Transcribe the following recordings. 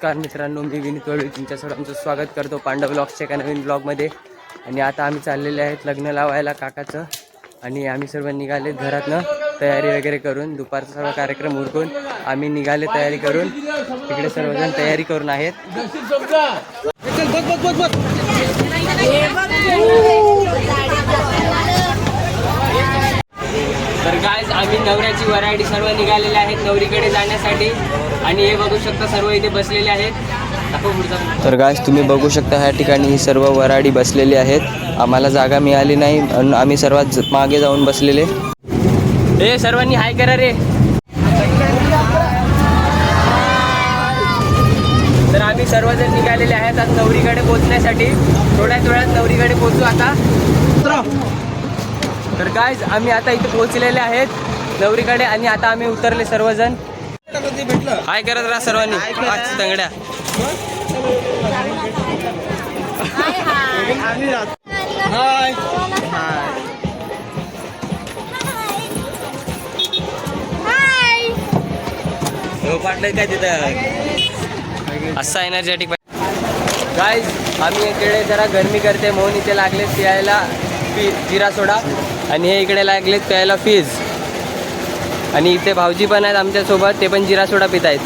नमस्कार मित्रांनो मी विनीत वळवी तुमच्या सर्वांचं स्वागत करतो पांडव ब्लॉगच्या एका नवीन ब्लॉगमध्ये. आणि आता आम्ही चाललेले आहेत लग्न लावायला काकाचं. आणि आम्ही सर्व निघाले घरातनं तयारी वगैरे करून दुपारचा सर्व कार्यक्रम उरकून आम्ही निघाले तयारी करून. तिकडे सर्वजण तयारी करून आहेत तर गायज आम्ही नवऱ्याची व्हरायटी सर्व निघालेले आहेत नवरीकडे जाण्यासाठी. आणि हे बघू शकता सर्व इथे बसलेले आहेत. तर गायज तुम्ही बघू शकता ह्या ठिकाणी ही सर्व वराडी बसलेली आहेत. आम्हाला जागा मिळाली नाही म्हणून आम्ही सर्वात मागे जाऊन बसलेले. हे सर्वांनी हाय करा रे. तर आम्ही सर्वजण निघालेले आहेत आज नवरीकडे पोहोचण्यासाठी. थोड्याच वेळात नवरीकडे पोहोचू आता. तर काय आम्ही आता इथे पोहोचलेले आहेत. नवरीकडे आणि आता आम्ही उतरले सर्वजण. हाय करत राहा सर्वांनी. पाच तंगड्या. हाय. हो पाटलं काय तिथं? असा एनर्जेटिक गाईज आम्ही इकडे जरा गरमी करते. म्हणून इथे लागले प्यायला फी जिरा सोडा. आणि हे इकडे लागलेत प्यायला फीज आणि इथे भाऊजी पण आहेत आमच्यासोबत ते पण जिरा सोडा पित आहेत.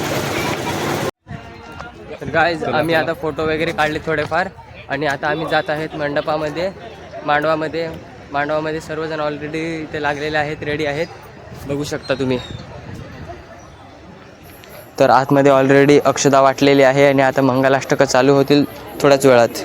तर गाईज आम्ही आता फोटो वगैरे काढले थोडेफार आणि आता आम्ही जात आहेत मंडपामध्ये मांडवामध्ये. मांडवामध्ये सर्वजण ऑलरेडी इथे लागलेले आहेत रेडी आहेत. बघू शकता तुम्ही. तर आतमध्ये ऑलरेडी अक्षदा वाटलेली आहे आणि आता मंगलाष्टकं चालू होतील थोड्याच वेळात.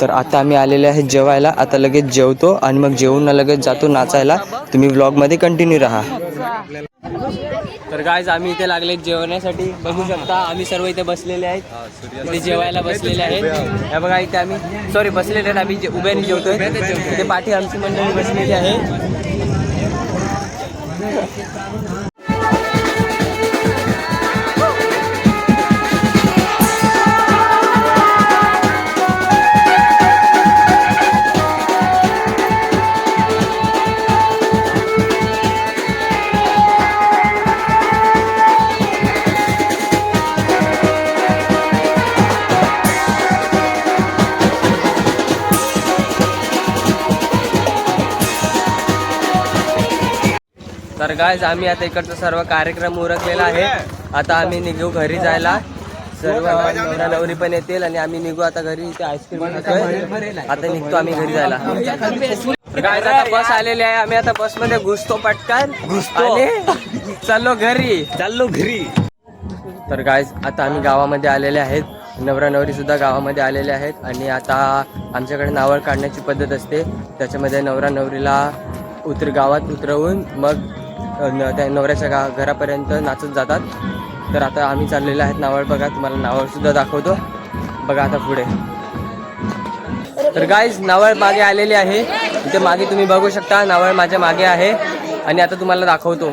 तर आता आम्ही आलेले आहेत जेवायला. आता लगेच जेवतो आणि मग जेवून लगेच जातो नाचायला. तुम्ही व्लॉगमध्ये कंटिन्यू राहा. तर गायज आम्ही इथे लागले जेवण्यासाठी. बघू शकता आम्ही सर्व इथे बसलेले आहेत. इथे जेवायला बसलेले आहेत. हे बघा इथे आम्ही सॉरी बसलेले आहेत. आम्ही जे- उभ्याने जेवतोय. इथे पाठी आमची मंडळी बसलेली आहे. तर गायज आम्ही आता इकडचा सर्व कार्यक्रम उरकलेला आहे. आता आम्ही निघू घरी जायला. सर्व नवरा नवरी पण येतील आणि आम्ही निघू आता घरी इथे आईस्क्रीम खातोय. आता निघतो आम्ही घरी जायला. काय आता बस आलेली आहे. आम्ही आता बसमध्ये घुसतो पटकन. घुसतो. चाललो घरी. चाललो घरी. तर गायज आता आम्ही गावामध्ये आलेले आहेत. नवरा नवरी सुद्धा गावामध्ये आलेले आहेत. आणि आता आमच्याकडे नावळ काढण्याची पद्धत असते. त्याच्यामध्ये नवरा नवरीला उतर गावात उतरवून मग त्या नवऱ्याच्या गा घरापर्यंत नाचत जातात. तर आता आम्ही चाललेले आहेत नावळ बघा तुम्हाला नावळसुद्धा दाखवतो. बघा आता पुढे. तर गाईज नावळ मागे आलेली आहे. इथे मागे तुम्ही बघू शकता नावळ माझ्या मागे आहे. आणि आता तुम्हाला दाखवतो.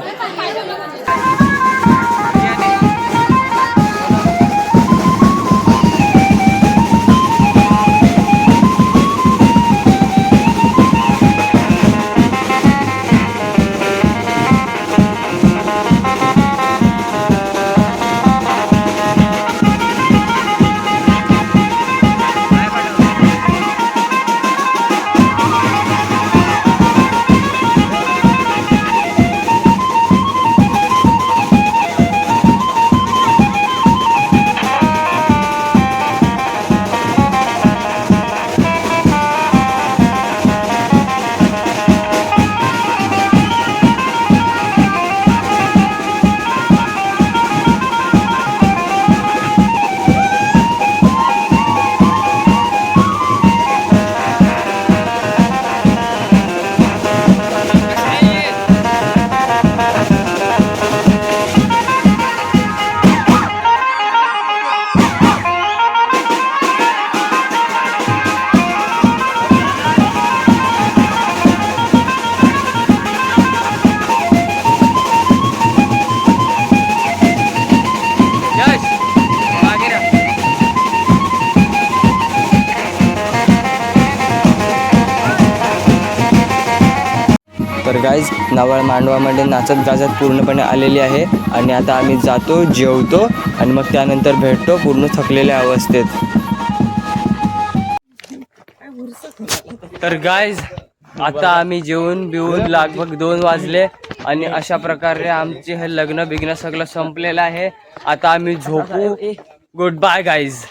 तर गाईज नवळ मांडवामध्ये नाचत गाजत पूर्णपणे आलेली आहे. आणि आता आम्ही जातो जेवतो आणि मग त्यानंतर भेटतो पूर्ण थकलेल्या अवस्थेत. तर गाईज आता आम्ही जेवून बिवून लगभग दोन वाजले आणि अशा प्रकारे आमचे हे लग्न बिग्न सगळं संपलेलं आहे. आता आम्ही झोपू. Good bye guys